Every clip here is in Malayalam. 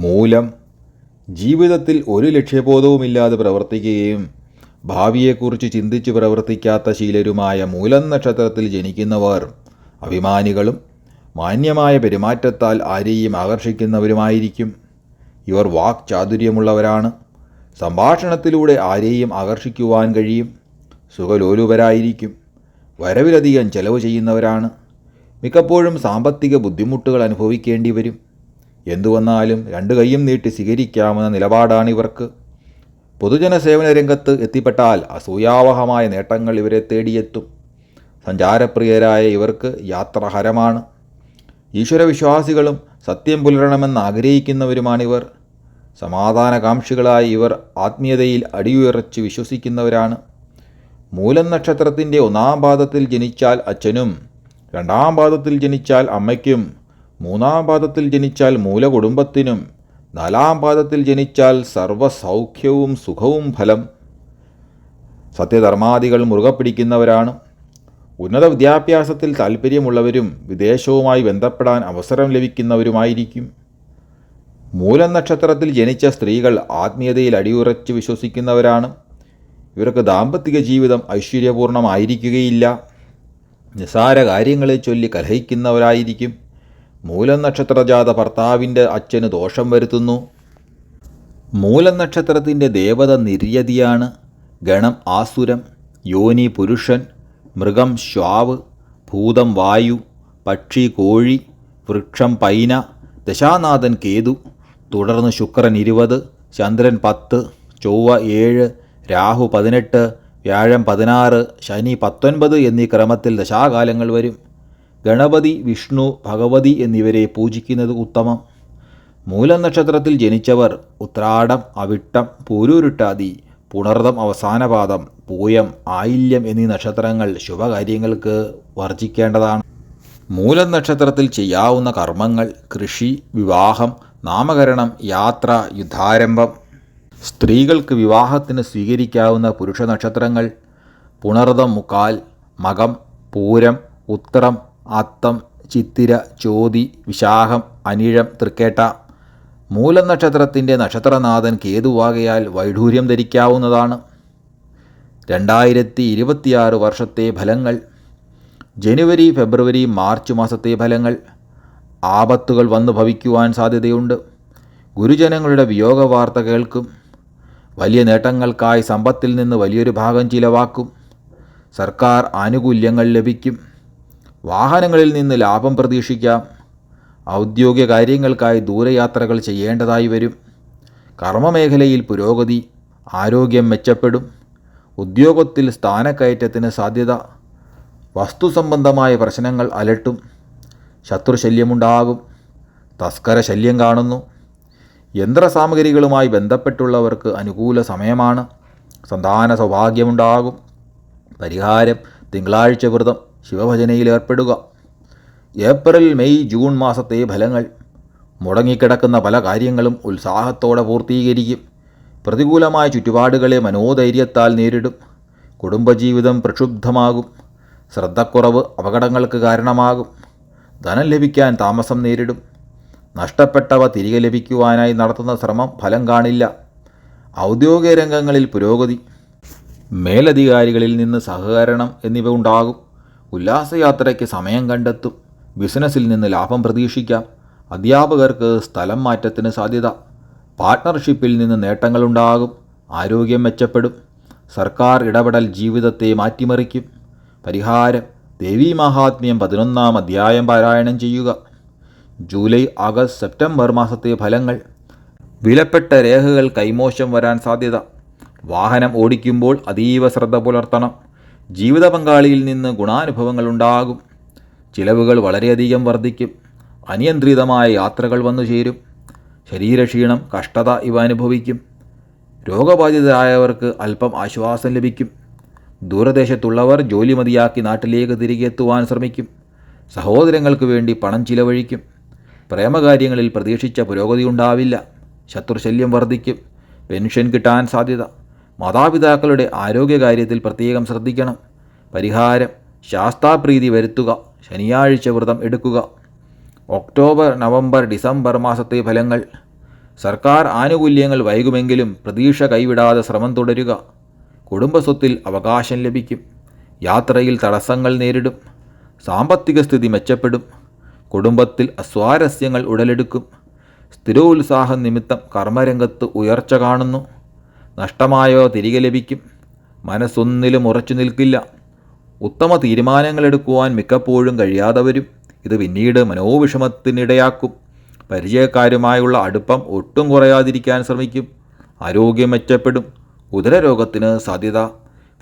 മൂലം ജീവിതത്തിൽ ഒരു ലക്ഷ്യബോധവുമില്ലാതെ പ്രവർത്തിക്കുകയും ഭാവിയെക്കുറിച്ച് ചിന്തിച്ച് പ്രവർത്തിക്കാത്ത ശീലരുമായ മൂലം നക്ഷത്രത്തിൽ ജനിക്കുന്നവർ അഭിമാനികളും മാന്യമായ പെരുമാറ്റത്താൽ ആരെയും ആകർഷിക്കുന്നവരുമായിരിക്കും. ഇവർ വാക് ചാതുര്യമുള്ളവരാണ്. സംഭാഷണത്തിലൂടെ ആരെയും ആകർഷിക്കുവാൻ കഴിയും. സുഖലോലുപരായിരിക്കും. വരവിലധികം ചെലവ് ചെയ്യുന്നവരാണ്. മിക്കപ്പോഴും സാമ്പത്തിക ബുദ്ധിമുട്ടുകൾ അനുഭവിക്കേണ്ടി വരും. എന്തു വന്നാലും രണ്ട് കൈയും നീട്ടി സ്വീകരിക്കാമെന്ന നിലപാടാണ് ഇവർക്ക്. പൊതുജന സേവന രംഗത്ത് എത്തിപ്പെട്ടാൽ അസൂയാവഹമായ നേട്ടങ്ങൾ ഇവരെ തേടിയെത്തും. സഞ്ചാരപ്രിയരായ ഇവർക്ക് യാത്ര ഹരമാണ് ഈശ്വരവിശ്വാസികളും സത്യം പുലരണമെന്ന് ആഗ്രഹിക്കുന്നവരുമാണിവർ സമാധാനകാംക്ഷികളായ ഇവർ ആത്മീയതയിൽ അടിയുയർച്ച് വിശ്വസിക്കുന്നവരാണ്. മൂലം നക്ഷത്രത്തിന്റെ ഒന്നാം പാദത്തിൽ ജനിച്ചാൽ അച്ഛനും രണ്ടാം പാദത്തിൽ ജനിച്ചാൽ അമ്മയ്ക്കും മൂന്നാം പാദത്തിൽ ജനിച്ചാൽ മൂലകുടുംബത്തിനും നാലാം പാദത്തിൽ ജനിച്ചാൽ സർവസൗഖ്യവും സുഖവും ഫലം. സത്യധർമാദികൾ മുറുകെ പിടിക്കുന്നവരാണ്. ഉന്നത വിദ്യാഭ്യാസത്തിൽ താൽപ്പര്യമുള്ളവരും വിദേശവുമായി ബന്ധപ്പെടാൻ അവസരം ലഭിക്കുന്നവരുമായിരിക്കും. മൂലനക്ഷത്രത്തിൽ ജനിച്ച സ്ത്രീകൾ ആത്മീയതയിൽ അടിയുറച്ച് വിശ്വസിക്കുന്നവരാണ്. ഇവർക്ക് ദാമ്പത്തിക ജീവിതം ഐശ്വര്യപൂർണമായിരിക്കുകയില്ല. നിസാര കാര്യങ്ങളെ ചൊല്ലി കലഹിക്കുന്നവരായിരിക്കും. മൂലം നക്ഷത്രജാത ഭർത്താവിന്റെ അച്ഛന് ദോഷം വരുത്തുന്നു. മൂലനക്ഷത്രത്തിന്റെ ദേവത നിര്യതിയാണ്. ഗണം ആസുരം യോനി പുരുഷൻ മൃഗം ശ്വാവ് ഭൂതം വായു പക്ഷി കോഴി വൃക്ഷം പൈന ദശാനാഥൻ കേതു തുടർന്ന് ശുക്രൻ ഇരുപത് ചന്ദ്രൻ പത്ത് ചൊവ്വ ഏഴ് രാഹു പതിനെട്ട് വ്യാഴം പതിനാറ് ശനി പത്തൊൻപത് എന്നീ ക്രമത്തിൽ ദശാകാലങ്ങൾ വരും. ഗണപതി വിഷ്ണു ഭഗവതി എന്നിവരെ പൂജിക്കുന്നത് ഉത്തമം. മൂലനക്ഷത്രത്തിൽ ജനിച്ചവർ ഉത്രാടം അവിട്ടം പൂരൂരുട്ടാതി പുണർദം അവസാനപാദം പൂയം ആയില്യം എന്നീ നക്ഷത്രങ്ങൾ ശുഭകാര്യങ്ങൾക്ക് വർജിക്കേണ്ടതാണ് മൂലനക്ഷത്രത്തിൽ ചെയ്യാവുന്ന കർമ്മങ്ങൾ കൃഷി വിവാഹം നാമകരണം യാത്ര യുദ്ധാരംഭം. സ്ത്രീകൾക്ക് വിവാഹത്തിന് സ്വീകരിക്കാവുന്ന പുരുഷ നക്ഷത്രങ്ങൾ പുണർദം മുക്കാൽ മകം പൂരം ഉത്രം അത്തം ചിത്തിര ചോതി വിശാഖം അനിഴം തൃക്കേട്ട. മൂലനക്ഷത്രത്തിന്റെ നക്ഷത്രനാഥൻ കേതുവാകയാൽ വൈഢൂര്യം ധരിക്കാവുന്നതാണ്. രണ്ടായിരത്തി ഇരുപത്തിയാറ് വർഷത്തെ ഫലങ്ങൾ. ജനുവരി ഫെബ്രുവരി മാർച്ച് മാസത്തെ ഫലങ്ങൾ. ആപത്തുകൾ വന്നു ഭവിക്കുവാൻ സാധ്യതയുണ്ട്. ഗുരുജനങ്ങളുടെ വിയോഗ വാർത്ത കേൾക്കും. വലിയ നേട്ടങ്ങൾക്കായി സമ്പത്തിൽ നിന്ന് വലിയൊരു ഭാഗം ചിലവാക്കും. സർക്കാർ ആനുകൂല്യങ്ങൾ ലഭിക്കും. വാഹനങ്ങളിൽ നിന്ന് ലാഭം പ്രതീക്ഷിക്കാം. ഔദ്യോഗിക കാര്യങ്ങൾക്കായി ദൂരയാത്രകൾ ചെയ്യേണ്ടതായി വരും. കർമ്മമേഖലയിൽ പുരോഗതി ആരോഗ്യം മെച്ചപ്പെടും. ഉദ്യോഗത്തിൽ സ്ഥാനക്കയറ്റത്തിന് സാധ്യത വസ്തുസംബന്ധമായ പ്രശ്നങ്ങൾ അലട്ടും. ശത്രുശല്യമുണ്ടാകും. തസ്കര ശല്യം കാണുന്നു. യന്ത്രസാമഗ്രികളുമായി ബന്ധപ്പെട്ടുള്ളവർക്ക് അനുകൂല സമയമാണ്. സന്താന സൗഭാഗ്യമുണ്ടാകും. പരിഹാരം തിങ്കളാഴ്ച വ്രതം. ശിവഭജനയിൽ ഏർപ്പെടുക. ഏപ്രിൽ മെയ് ജൂൺ മാസത്തെ ഫലങ്ങൾ. മുടങ്ങിക്കിടക്കുന്ന പല കാര്യങ്ങളും ഉത്സാഹത്തോടെ പൂർത്തീകരിക്കും. പ്രതികൂലമായ ചുറ്റുപാടുകളെ മനോധൈര്യത്താൽ നേരിടും. കുടുംബജീവിതം പ്രക്ഷുബ്ധമാകും. ശ്രദ്ധക്കുറവ് അപകടങ്ങൾക്ക് കാരണമാകും. ധനം ലഭിക്കാൻ താമസം നേരിടും. നഷ്ടപ്പെട്ടവ തിരികെ ലഭിക്കുവാനായി നടത്തുന്ന ശ്രമം ഫലം കാണില്ല. ഔദ്യോഗിക രംഗങ്ങളിൽ പുരോഗതി. മേലധികാരികളിൽ നിന്ന് സഹകരണം എന്നിവ ഉണ്ടാകും. ഉല്ലാസയാത്രയ്ക്ക് സമയം കണ്ടെത്തും. ബിസിനസ്സിൽ നിന്ന് ലാഭം പ്രതീക്ഷിക്കാം. അധ്യാപകർക്ക് സ്ഥലം മാറ്റത്തിന് സാധ്യത. പാർട്ട്ണർഷിപ്പിൽ നിന്ന് നേട്ടങ്ങളുണ്ടാകും. ആരോഗ്യം മെച്ചപ്പെടും. സർക്കാർ ഇടപെടൽ ജീവിതത്തെ മാറ്റിമറിക്കും. പരിഹാരം. ദേവി മഹാത്മ്യം പതിനൊന്നാം അധ്യായം പാരായണം ചെയ്യുക. ജൂലൈ ആഗസ്റ്റ് സെപ്റ്റംബർ മാസത്തെ ഫലങ്ങൾ. വിലപ്പെട്ട രേഖകൾ കൈമോശം വരാൻ സാധ്യത. വാഹനം ഓടിക്കുമ്പോൾ അതീവ ശ്രദ്ധ പുലർത്തണം. ജീവിത പങ്കാളിയിൽ നിന്ന് ഗുണാനുഭവങ്ങൾ ഉണ്ടാകും ചിലവുകൾ വളരെയധികം വർദ്ധിക്കും. അനിയന്ത്രിതമായ യാത്രകൾ വന്നു ചേരും. ശരീരക്ഷീണം കഷ്ടത ഇവ അനുഭവിക്കും. രോഗബാധിതരായവർക്ക് അല്പം ആശ്വാസം ലഭിക്കും. ദൂരദേശത്തുള്ളവർ ജോലി മതിയാക്കി നാട്ടിലേക്ക് തിരികെ എത്തുവാൻ ശ്രമിക്കും. സഹോദരങ്ങൾക്ക് വേണ്ടി പണം ചിലവഴിക്കും. പ്രേമകാര്യങ്ങളിൽ പ്രതീക്ഷിച്ച പുരോഗതി ഉണ്ടാവില്ല. ശത്രുശല്യം വർദ്ധിക്കും. പെൻഷൻ കിട്ടാൻ സാധ്യത. മാതാപിതാക്കളുടെ ആരോഗ്യകാര്യത്തിൽ പ്രത്യേകം ശ്രദ്ധിക്കണം. പരിഹാരം ശാസ്താപ്രീതി വരുത്തുക ശനിയാഴ്ച വ്രതം എടുക്കുക. ഒക്ടോബർ നവംബർ ഡിസംബർ മാസത്തെ ഫലങ്ങൾ. സർക്കാർ ആനുകൂല്യങ്ങൾ വൈകുമെങ്കിലും പ്രതീക്ഷ കൈവിടാതെ ശ്രമം തുടരുക. കുടുംബസ്വത്തിൽ അവകാശം ലഭിക്കും. യാത്രയിൽ തടസ്സങ്ങൾ നേരിടും. സാമ്പത്തിക സ്ഥിതി മെച്ചപ്പെടും. കുടുംബത്തിൽ അസ്വാരസ്യങ്ങൾ ഉടലെടുക്കും. സ്ഥിരോത്സാഹം നിമിത്തം കർമ്മരംഗത്ത് ഉയർച്ച കാണുന്നു. നഷ്ടമായോ തിരികെ ലഭിക്കും. മനസ്സൊന്നിലും ഉറച്ചു നിൽക്കില്ല. ഉത്തമ തീരുമാനങ്ങളെടുക്കുവാൻ മിക്കപ്പോഴും കഴിയാതെ വരും. ഇത് പിന്നീട് മനോവിഷമത്തിനിടയാക്കും. പരിചയക്കാരുമായുള്ള അടുപ്പം ഒട്ടും കുറയാതിരിക്കാൻ ശ്രമിക്കും. ആരോഗ്യം മെച്ചപ്പെടും. ഉദരരോഗത്തിന് സാധ്യത.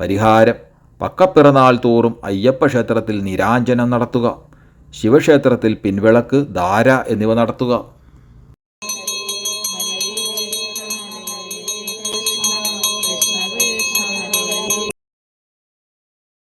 പരിഹാരം. പക്കപ്പിറന്നാൾ തോറും അയ്യപ്പ ക്ഷേത്രത്തിൽ നിരാഞ്ജനം നടത്തുക. ശിവക്ഷേത്രത്തിൽ പിൻവിളക്ക് ധാര എന്നിവ നടത്തുക.